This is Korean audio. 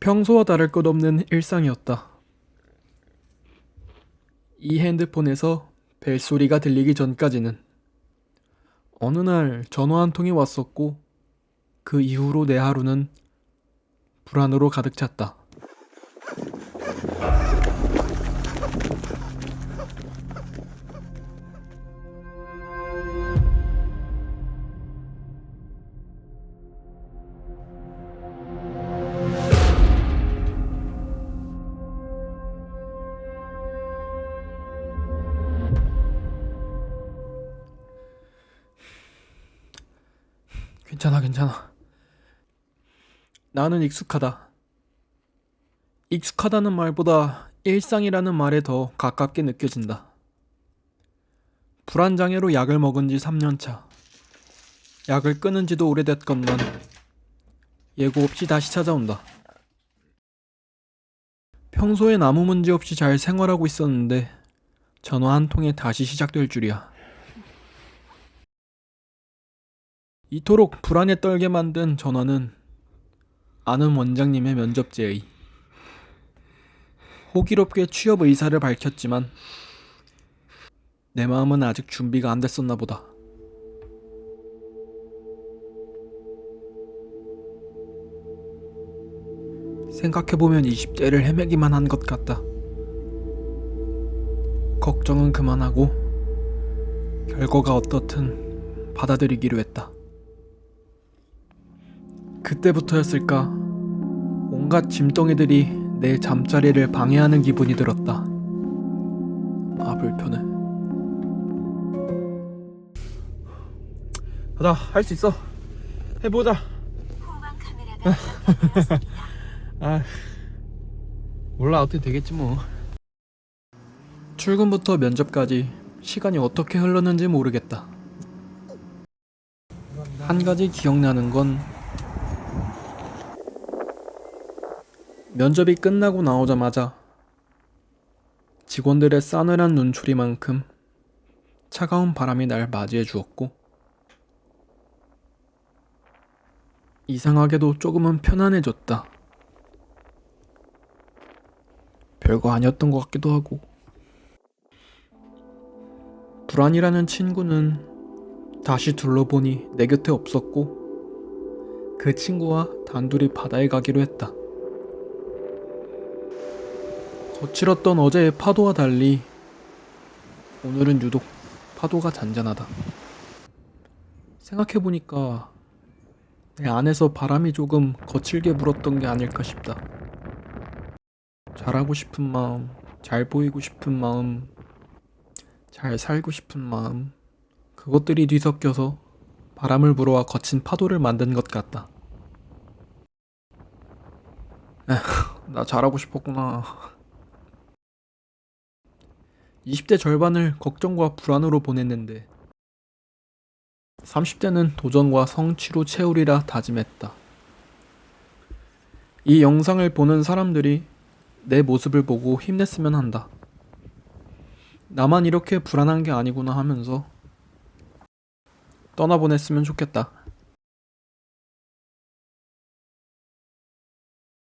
평소와 다를 것 없는 일상이었다. 이 핸드폰에서 벨소리가 들리기 전까지는 어느 날 전화 한 통이 왔었고 그 이후로 내 하루는 불안으로 가득 찼다. 괜찮아, 괜찮아. 나는 익숙하다. 익숙하다는 말보다 일상이라는 말에 더 가깝게 느껴진다. 불안장애로 약을 먹은 지 3년 차. 약을 끊은 지도 오래됐건만 예고 없이 다시 찾아온다. 평소엔 아무 문제 없이 잘 생활하고 있었는데 전화 한 통에 다시 시작될 줄이야. 이토록 불안에 떨게 만든 전화는 아는 원장님의 면접 제의. 호기롭게 취업 의사를 밝혔지만 내 마음은 아직 준비가 안 됐었나 보다. 생각해보면 20대를 헤매기만 한 것 같다. 걱정은 그만하고 결과가 어떻든 받아들이기로 했다. 그때부터였을까 온갖 짐덩이들이 내 잠자리를 방해하는 기분이 들었다. 아 불편해. 가자 할 수 있어. 해보자. 카메라가 아 몰라 어떻게 되겠지 뭐. 출근부터 면접까지 시간이 어떻게 흘렀는지 모르겠다. 한 가지 기억나는 건 면접이 끝나고 나오자마자 직원들의 싸늘한 눈초리만큼 차가운 바람이 날 맞이해 주었고 이상하게도 조금은 편안해졌다. 별거 아니었던 것 같기도 하고 불안이라는 친구는 다시 둘러보니 내 곁에 없었고 그 친구와 단둘이 바다에 가기로 했다. 거칠었던 어제의 파도와 달리 오늘은 유독 파도가 잔잔하다. 생각해보니까 내 안에서 바람이 조금 거칠게 불었던 게 아닐까 싶다. 잘하고 싶은 마음, 잘 보이고 싶은 마음, 잘 살고 싶은 마음, 그것들이 뒤섞여서 바람을 불어와 거친 파도를 만든 것 같다. 에휴, 나 잘하고 싶었구나. 20대 절반을 걱정과 불안으로 보냈는데 30대는 도전과 성취로 채우리라 다짐했다. 이 영상을 보는 사람들이 내 모습을 보고 힘냈으면 한다. 나만 이렇게 불안한 게 아니구나 하면서 떠나보냈으면 좋겠다.